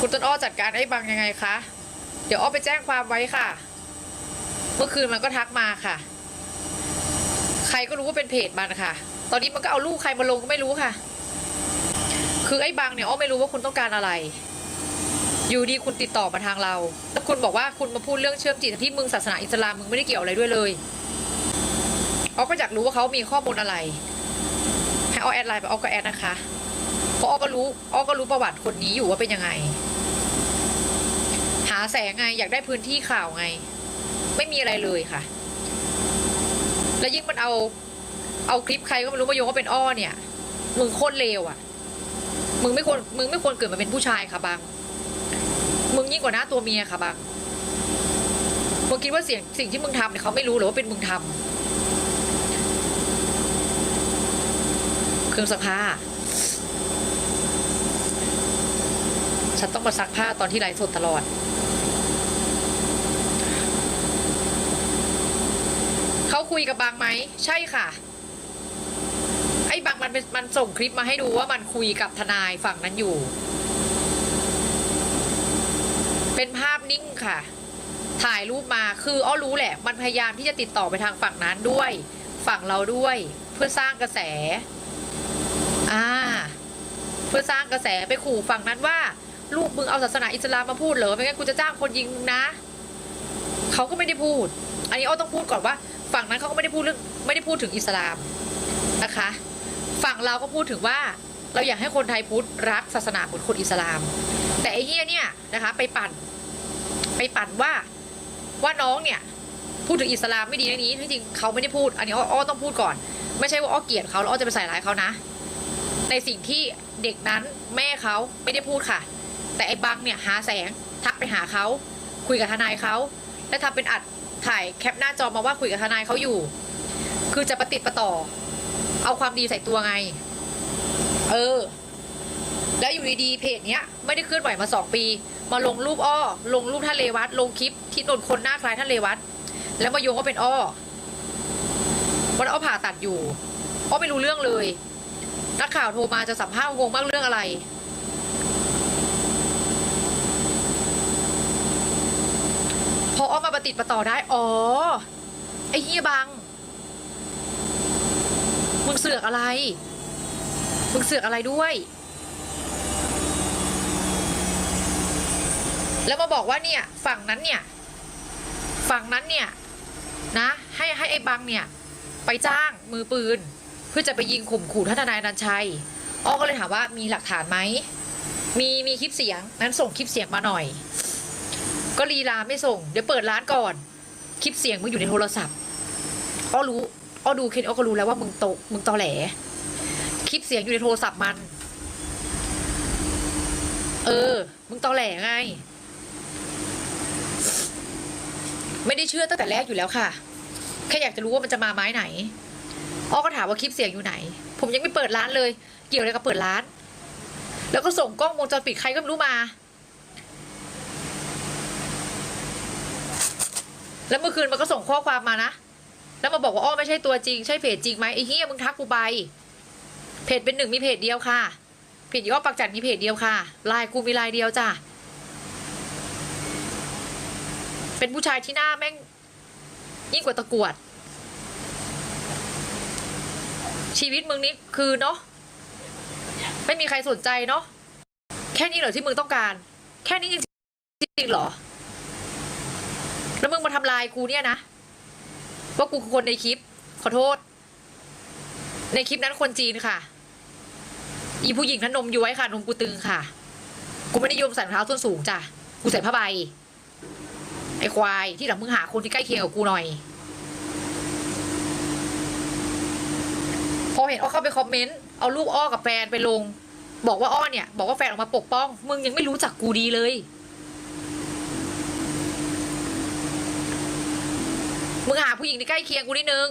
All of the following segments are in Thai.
คุณต้นอ้อจัดการไอ้บังยังไงคะ เดี๋ยวอ้อไปแจ้งความไว้ค่ะ เมื่อคืนมันก็ทักมาค่ะ ใครก็รู้ว่าเป็นเพจมันค่ะ ตอนนี้มันก็เอาลูกใครมาลงก็ไม่รู้ค่ะ คือไอ้บังเนี่ยอ้อไม่รู้ว่าคุณต้องการอะไร อยู่ดีคุณติดต่อมาทางเรา แล้วคุณบอกว่าคุณมาพูดเรื่องเชื่อมจิตที่มึงศาสนาอิสลามมึงไม่ได้เกี่ยวอะไรด้วยเลยอ้อก็อยากรู้ว่าเขามีข้อมูลอะไรให้อ้อแอดไลน์ไปอ้อก็แอดนะคะเพราะอ้อก็รู้อ้อก็รู้ประวัติคนนี้อยู่ว่าเป็นยังไงาแสงไงอยากได้พื้นที่ข่าวไง ไม่มีอะไรเลยค่ะ แล้วยิ่งมันเอา เอาคลิปใครก็ไม่รู้มาโยงว่าเป็นอ้อเนี่ย มึงโคตรเลวอะ มึงไม่ควรมึงไม่ควรเกิดมาเป็นผู้ชายค่ะบังมึงยิ่งกว่าหน้าตัวเมียค่ะบังมึงคิดว่าเสียงสิ่งที่มึงทำเนี่ยเขาไม่รู้หรือว่าเป็นมึงทำเครื่องซักผ้าฉันต้องมาซักผ้าตอนที่ไลฟ์สดตลอด เขา คุยกับบางไหมใช่ค่ะ ไอ้บางมันเป็นมันส่งคลิปมาให้ดูว่ามันคุยกับทนายฝั่งนั้นอยู่ เป็นภาพนิ่งค่ะ ถ่ายรูปมาคืออ้อรู้แหละ มันพยายามที่จะติดต่อไปทางฝั่งนั้นด้วย ฝั่งเราด้วย เพื่อสร้างกระแส อ่า เพื่อสร้างกระแสไปขู่ฝั่งนั้นว่าลูกมึงเอาศาสนาอิสลามมาพูดเหรอไม่งั้นกูจะจ้างคนยิงมึงนะเขาก็ไม่ได้พูด อันนี้อ้อต้องพูดก่อนว่า ฝั่งนั้นเขาก็ไม่ได้พูดเรื่องไม่ได้พูดถึงอิสลามนะคะ ฝั่งเราก็พูดถึงว่าเราอยากให้คนไทยพุทธรักศาสนาเหมือนคนอิสลาม แต่ไอ้เฮียเนี่ยนะคะไปปั่น ไปปั่นว่าว่าน้องเนี่ยพูดถึงอิสลามไม่ดีในนี้ที่จริงเขาไม่ได้พูด อันนี้อ้อต้องพูดก่อน ไม่ใช่ว่าอ้อเกลียดเขาแล้วอ้อจะไปใส่ร้ายเขานะ ในสิ่งที่เด็กนั้นแม่เขาไม่ได้พูดค่ะ แต่ไอ้บังเนี่ยหาแสงทักไปหาเขาคุยกับทนายเขาและทำเป็นอัด ถ่ายแคปหน้าจอมาว่าคุยกับทนายเขาอยู่ คือจะประติดประต่อ เอาความดีใส่ตัวไง เออ แล้วอยู่ดีๆเพจเนี้ย ไม่ได้เคลื่อนไหวมาสองปี มาลงรูปอ้อ ลงรูปท่านเลวัตลงคลิปที่นนคนหน้าคล้ายท่านเลวัตแล้วมาโยงว่าเป็นอ้อวันอ้อผ่าตัดอยู่อ้อไม่รู้เรื่องเลยนักข่าวโทรมาจะสัมภาษณ์งงมากเรื่องอะไร ออ้อมาประติดประต่อได้ อ๋อ ไอ้เฮียบัง มึงเสือกอะไร มึงเสือกอะไรด้วย แล้วมาบอกว่าเนี่ย ฝั่งนั้นเนี่ย ฝั่งนั้นเนี่ย นะ ให้ให้ไอ้บังเนี่ย ไปจ้างมือปืน เพื่อจะไปยิงข่มขู่ท่านนายนันชัย อ้อก็เลยถามว่ามีหลักฐานไหม มีมีคลิปเสียงนั้นส่งคลิปเสียงมาหน่อย ก็ลีลาไม่ส่ง เดี๋ยวเปิดร้านก่อน คลิปเสียงมึงอยู่ในโทรศัพท์อ้อรู้อ้อดูเคนอ้อก็รู้แล้วว่ามึงโตมึงตอแหล คลิปเสียงอยู่ในโทรศัพท์มัน เออ มึงตอแหลไง ไม่ได้เชื่อตั้งแต่แรกอยู่แล้วค่ะ แค่อยากจะรู้ว่ามันจะมาไม้ไหนอ้อก็ถามว่าคลิปเสียงอยู่ไหน ผมยังไม่เปิดร้านเลย เกี่ยวอะไรกับเปิดร้าน แล้วก็ส่งกล้องวงจรปิดใครก็ไม่รู้มา แล้วเมื่อคืนมันก็ส่งข้อความมานะ แล้วมาบอกว่าอ้อไม่ใช่ตัวจริง ใช่เพจจริงไหมไอ้เฮียมึงทักกูไป เพจเป็นหนึ่งมีเพจเดียวค่ะเพจยอปักจัดมีเพจเดียวค่ะไลน์กูมีไลน์เดียวจ้ะ เป็นผู้ชายที่หน้าแม่ง ยิ่งกว่าตะกรวด ชีวิตมึงนี่คือเนาะไม่มีใครสนใจเนาะแค่นี้เหรอที่มึงต้องการ แค่นี้จริงๆเหรอ แล้วมึงมาทำลายกูเนี่ยนะ ว่ากูคือคนในคลิป ขอโทษ ในคลิปนั้นคนจีนค่ะ อีผู้หญิงนั้นนมย้วยค่ะ นมกูตึงค่ะ กูไม่ได้ยมใส่รองเท้าส้นสูงจ้ะ กูใส่ผ้าใบ ไอ้ควายที่หลังมึงหาคนที่ใกล้เคียงกับกูหน่อย พอเห็นอ้อเข้าไปคอมเมนต์ เอารูปอ้อกับแฟนไปลง บอกว่าอ้อเนี่ย บอกว่าแฟนออกมาปกป้อง มึงยังไม่รู้จักกูดีเลย มึงหาผู้หญิงที่ใกล้เคียงกูนิดนึง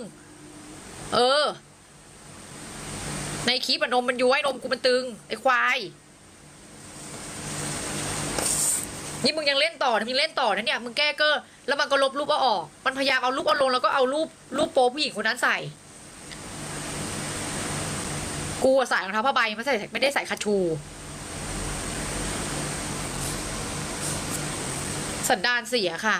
เออ ในคลิปนมมันย้วยนมกูมันตึง ไอ้ควาย นี่มึงยังเล่นต่อมึงเล่นต่อนะเนี่ย มึงแก้เกอร์แล้วมันก็ลบรูปเอาออก มันพยายามเอารูปเอาลงแล้วก็เอารูปรูปโป๊ผู้หญิงคนนั้นใส่ กูใส่รองเท้าผ้าใบไม่ใส่ไม่ได้ใส่คาชูสันดานเสียค่ะ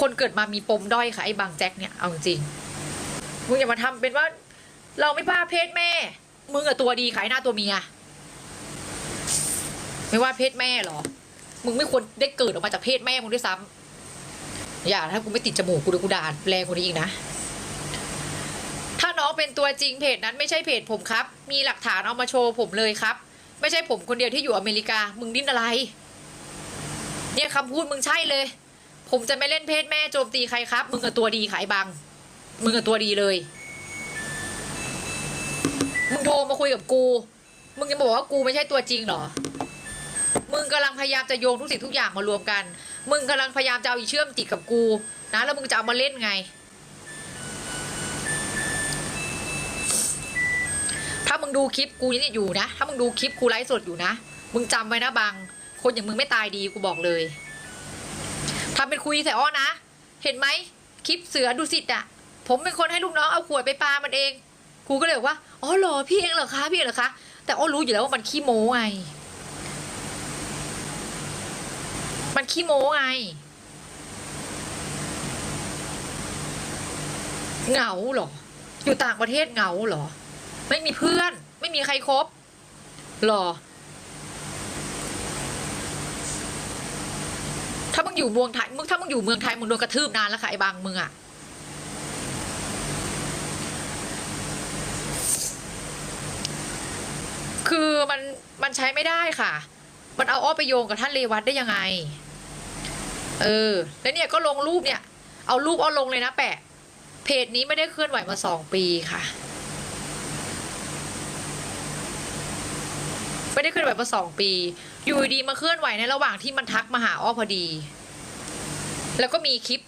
คนเกิดมามีปมด้อยค่ะไอ้บางแจ็คเนี่ยเอาจริงมึงอย่ามาทำเป็นว่า เราไม่บ้าเพศแม่ มึงอะตัวดีขายหน้าตัวเมีย ไม่ว่าเพศแม่หรอ มึงไม่ควรได้เกิดออกมาจากเพศแม่มึงด้วยซ้ำอย่าถ้ากูไม่ติดจมูกกูเดี๋ยวกูด่าแรงกว่านี้อีกนะ ถ้าน้องเป็นตัวจริงเพจนั้นไม่ใช่เพจผมครับ มีหลักฐานเอามาโชว์ผมเลยครับ ไม่ใช่ผมคนเดียวที่อยู่อเมริกา มึงดิ้นอะไร เนี่ยคำพูดมึงใช่เลย ผมจะไม่เล่นเพศแม่โจมตีใครครับ มึงกับตัวดีขายบัง มึงกับตัวดีเลย มึงโทรมาคุยกับกู มึงยังบอกว่ากูไม่ใช่ตัวจริงเหรอ มึงกำลังพยายามจะโยงทุกสิ่งทุกอย่างมารวมกัน มึงกำลังพยายามจะเอาอีเชื่อมจิตกับกู นะ แล้วมึงจะเอามาเล่นไง ถ้ามึงดูคลิปกูนี่อยู่นะ ถ้ามึงดูคลิปกูไลฟ์สดอยู่นะ มึงจำไว้นะบัง คนอย่างมึงไม่ตายดีกูบอกเลย ทำเป็นคุยใส่อ้อนะ เห็นไหมคลิปเสือดูสิตอะผมเป็นคนให้ลูกน้องเอาขวดไปปามันเองกูก็เลยบอกว่า อ๋อเหรอพี่เองเหรอคะพี่เองเหรอคะ แต่อ้อรู้อยู่แล้วว่ามันขี้โม้ไง มันขี้โม้ไง เหงาเหรอ อยู่ต่างประเทศเหงาเหรอ ไม่มีเพื่อน ไม่มีใครคบหรอ ถ้ามึงอยู่เมืองไทยมึงถ้ามึงอยู่เมืองไทยมึงโดนกระทืบนานแล้วค่ะไอ้บางมึงอะคือมันมันใช้ไม่ได้ค่ะ มันเอาอ้อไปโยงกับท่านเลวัตได้ยังไง เออ แล้วเนี่ยก็ลงรูปเนี่ย เอารูปอ้อลงเลยนะแปะ เพจนี้ไม่ได้เคลื่อนไหวมาสองปีค่ะ ไม่ ได้เคลื่อนไหวมาสองปี อยู่ดีๆมาเคลื่อนไหวในระหว่างที่มันทักมาหาอ้อพอดี แล้วก็มีคลิป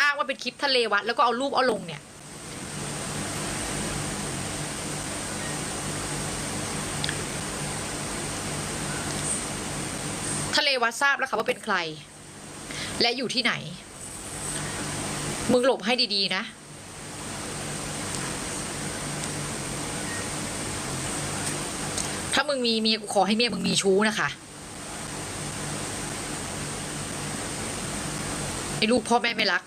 อ้างว่าเป็นคลิปทะเลวัด แล้วก็เอารูปเอาลงเนี่ย ทะเลวัดทราบแล้วค่ะว่าเป็นใคร และอยู่ที่ไหน มึงหลบให้ดีๆนะ ถ้ามึงมีเมียกูขอให้เมียมึงมีชู้นะคะไอ้ลูกพ่อแม่ไม่รัก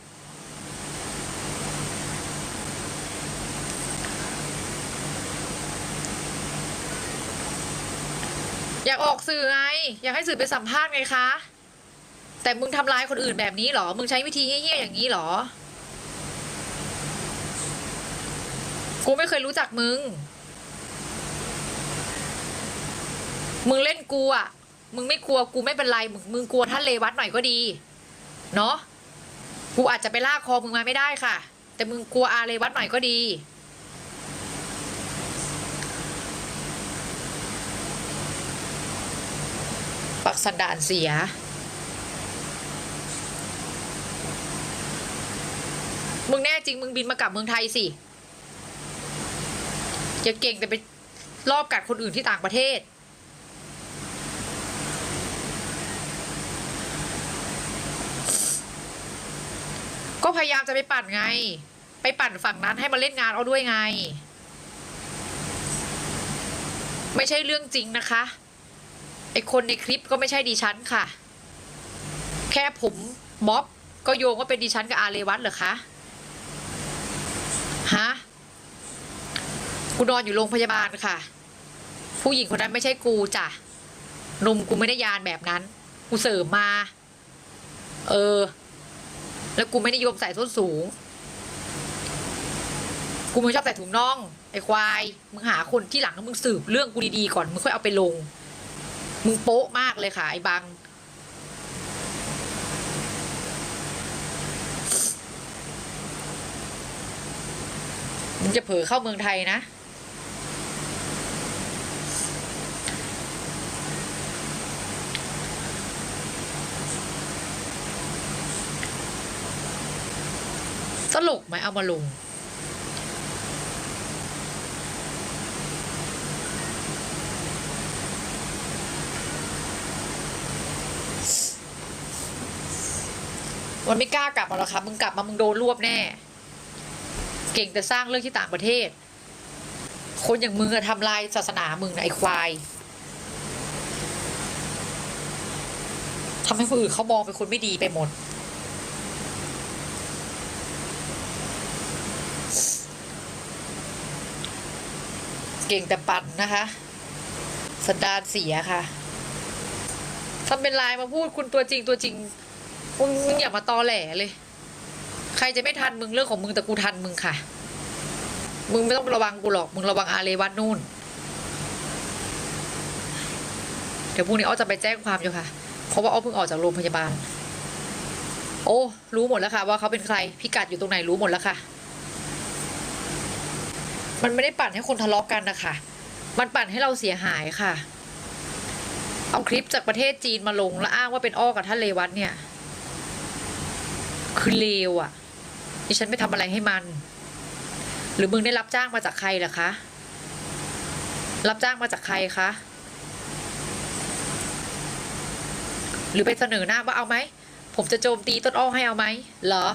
อยากออกสื่อไง อยากให้สื่อไปสัมภาษณ์ไงคะ แต่มึงทำร้ายคนอื่นแบบนี้เหรอ มึงใช้วิธีเหี้ยๆอย่างนี้เหรอ กูไม่เคยรู้จักมึง มึงเล่นกูอะ มึงไม่กลัวกูไม่เป็นไร มึงมึงกลัวท่านเลวัดหน่อยก็ดี เนาะกูอาจจะไปลากคอมึงมาไม่ได้ค่ะ แต่มึงกลัวอาเลวัดหน่อยก็ดี ปักสันดานเสียมึงแน่จริงมึงบินมากลับเมืองไทยสิอย่าเก่งแต่ไปรอบกัดคนอื่นที่ต่างประเทศ ก็พยายามจะไปปั่นไง ไปปั่นฝั่งนั้นให้มาเล่นงานเอาด้วยไง ไม่ใช่เรื่องจริงนะคะ ไอคนในคลิปก็ไม่ใช่ดิฉันค่ะ แค่ผมม็อบก็โยงว่าเป็นดิฉันกับอาเรวัตเหรอคะ ฮะ กูนอนอยู่โรงพยาบาลค่ะ ผู้หญิงคนนั้นไม่ใช่กูจ้ะ นมกูไม่ได้ยานแบบนั้น กูเสริมมา เออ แล้วกูไม่นิยมใส่ส้นสูง กูไม่ชอบใส่ถุงน่อง ไอ้ควาย มึงหาคนที่หลังแล้วมึงสืบเรื่องกูดีๆก่อน มึงค่อยเอาไปลง มึงโป๊ะมากเลยค่ะ ไอ้บัง มึงจะเผลอเข้าเมืองไทยนะ ตลกไหมเอามาลง วันไม่กล้ากลับมาหรอกครับมึงกลับมามึงโดนรวบแน่ เก่งแต่สร้างเรื่องที่ต่างประเทศ คนอย่างมึงอะทำลายศาสนามึงนะไอ้ควายทำให้คนอื่นเขามองเป็นคนไม่ดีไปหมด เก่งแต่ปั่นนะคะสันดานเสียค่ะทำเป็นไลน์มาพูดคุณตัวจริงตัวจริงมึงมึงอย่ามาตอแหลเลย ใครจะไม่ทันมึงเรื่องของมึงแต่กูทันมึงค่ะ มึงไม่ต้องระวังกูหรอก มึงระวังอาเลวัตนู่น เดี๋ยวพรุ่งนี้อ้อจะไปแจ้งความอยู่ค่ะ เพราะว่าอ้อเพิ่งออกจากโรงพยาบาล โอ้ รู้หมดแล้วค่ะ ว่าเขาเป็นใคร พิกัดอยู่ตรงไหนรู้หมดแล้วค่ะ มันไม่ได้ปั่นให้คนทะเลาะกันนะคะ มันปั่นให้เราเสียหายค่ะ เอาคลิปจากประเทศจีนมาลงแล้วอ้างว่าเป็นอ้อกับท่านเลวัตเนี่ย คือเลวอะ่ะดิฉันไม่ทำอะไรให้มัน หรือมึงได้รับจ้างมาจากใครล่ะคะ รับจ้างมาจากใครคะ หรือไปเสนอหน้าว่าเอาไหม ผมจะโจมตีต้นอ้อให้เอาไหมเหรอ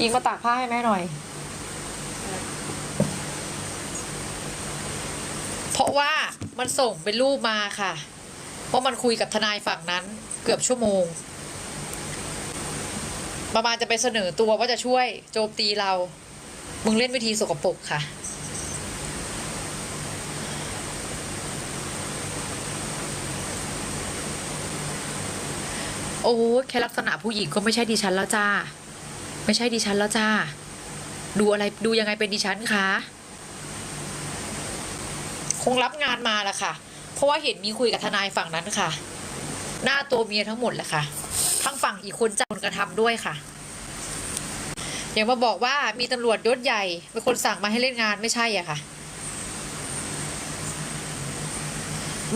ยิงมาตากผ้าให้แม่หน่อย เพราะว่ามันส่งเป็นรูปมาค่ะ เพราะมันคุยกับทนายฝั่งนั้นเกือบชั่วโมง ประมาณจะไปเสนอตัวว่าจะช่วยโจมตีเรา มึงเล่นวิธีสกปรกค่ะโอ้แค่ลักษณะผู้หญิงก็ไม่ใช่ดิฉันแล้วจ้า ไม่ใช่ดิฉันแล้วจ้า ดูอะไรดูยังไงเป็นดิฉันคะ คงรับงานมาละค่ะ เพราะว่าเห็นมีคุยกับทนายฝั่งนั้นค่ะ หน้าตัวเมียทั้งหมดแหละค่ะ ทั้งฝั่งอีกคนจับคนกระทำด้วยค่ะ อย่างมาบอกว่ามีตำรวจยศใหญ่เป็นคนสั่งมาให้เล่นงานไม่ใช่อะค่ะ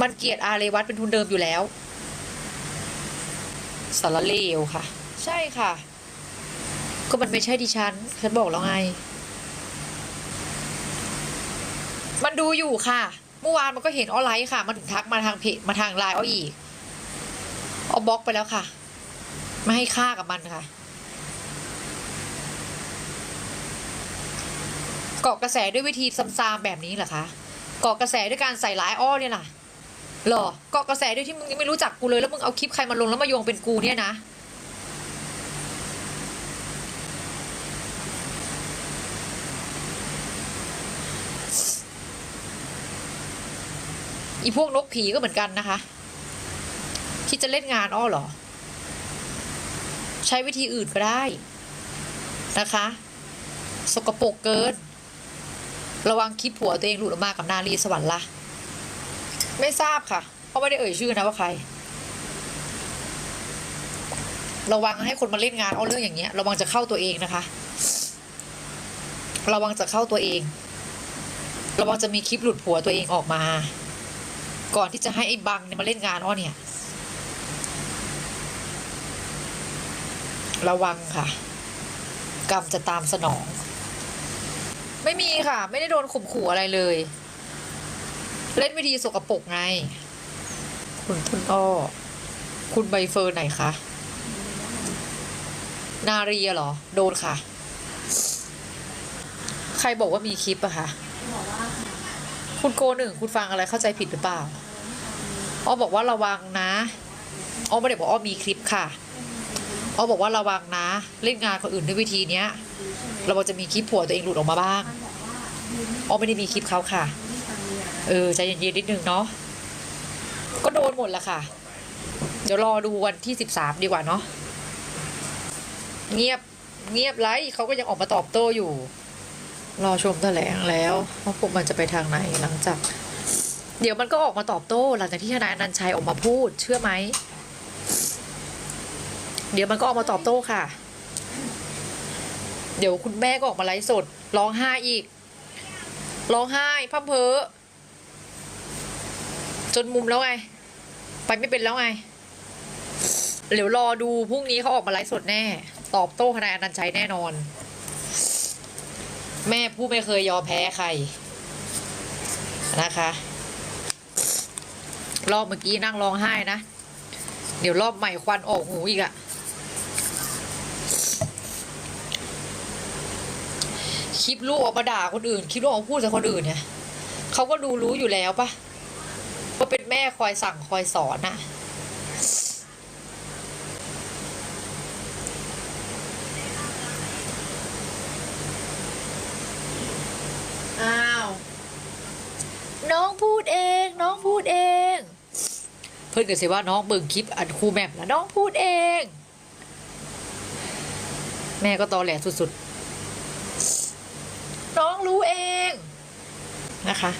มันเกียดอาเรวัตเป็นทุนเดิมอยู่แล้วสารเลวค่ะ ใช่ค่ะ ก็มันไม่ใช่ดิฉัน ฉันบอกแล้วไง มันดูอยู่ค่ะ เมื่อวานมันก็เห็นออนไลน์ค่ะ มันถึงทักมาทางเพจมาทางไลน์เอาอีก เอาบล็อกไปแล้วค่ะ ไม่ให้ค่ากับมันค่ะ เกาะกระแสด้วยวิธีซ้ำๆแบบนี้เหรอคะเกาะกระแสด้วยการใส่ร้ายอ้อเนี่ยล่ะหรอเกาะกระแสด้วยที่มึงยังไม่รู้จักกูเลยแล้วมึงเอาคลิปใครมาลงแล้วมาโยงเป็นกูเนี่ยนะ อีพวกนกผีก็เหมือนกันนะคะ คิดจะเล่นงานอ้อเหรอ ใช้วิธีอื่นก็ได้นะคะ สกปรกเกิน ระวังคลิปผัวตัวเองหลุดออกมากับนารีสวรรค์ละไม่ทราบค่ะ เพราะไม่ได้เอ่ยชื่อนะว่าใคร ระวังให้คนมาเล่นงานเอาเรื่องอย่างเงี้ย ระวังจะเข้าตัวเองนะคะ ระวังจะเข้าตัวเอง ระวังจะมีคลิปหลุดผัวตัวเองออกมา ก่อนที่จะให้ไอ้บังเนี่ยมาเล่นงานอ้อเนี่ย ระวังค่ะ กรรมจะตามสนอง ไม่มีค่ะ ไม่ได้โดนข่มขู่อะไรเลย เล่นวิธีสกปรกไง คุณคุณอ้อ คุณใบเฟิร์นไหนคะนาเรียเหรอ โดนค่ะ ใครบอกว่ามีคลิปอะคะคุณโกหนึ่ง คุณฟังอะไรเข้าใจผิดหรือเปล่า อ้อบอกว่าระวังนะอ้อไม่ได้บอกอ้อมีคลิปค่ะอ้อบอกว่าระวังนะ เล่นงานคนอื่นด้วยวิธีเนี้ยเราจะมีคลิปผัวตัวเองหลุดออกมาบ้างอ้อไม่ได้มีคลิปเขาค่ะ เออใจเย็นๆนิดนึงเนาะก็โดนหมดละค่ะ เดี๋ยวรอดูวันที่สิบสามดีกว่าเนาะเงียบเงียบไรเขาก็ยังออกมาตอบโต้อยู่ รอชมแถลงแล้วว่าพวกมันจะไปทางไหนหลังจาก เดี๋ยวมันก็ออกมาตอบโต้ หลังจากที่ทนายอนันชัยออกมาพูด เชื่อไหม เดี๋ยวมันก็ออกมาตอบโต้ค่ะ เดี๋ยวคุณแม่ก็ออกมาไลฟ์สดร้องไห้อีกร้องไห้พั่มเพอจนมุมแล้วไง ไปไม่เป็นแล้วไงเดี๋ยวรอดูพรุ่งนี้เขาออกมาไลฟ์สดแน่ ตอบโต้ทนายอนันชัยแน่นอน แม่ผู้ไม่เคยยอมแพ้ใครนะคะ รอบเมื่อกี้นั่งร้องไห้นะ เดี๋ยวรอบใหม่ควันออกหูอีกอะคลิปลูกออกมาด่าคนอื่น คลิปลูกออกมาพูดกับคนอื่นเนี่ยเขาก็ดูรู้อยู่แล้วปะว่าเป็นแม่คอยสั่งคอยสอนอะอ้าว น้องพูดเอง น้องพูดเอง พื่อนก็สิว่าน้องเบิ่งคลิปอันครูแม่มแล้วน้องพูดเอง แม่ก็ตอแหลสุดๆ น้องรู้เองนะคะ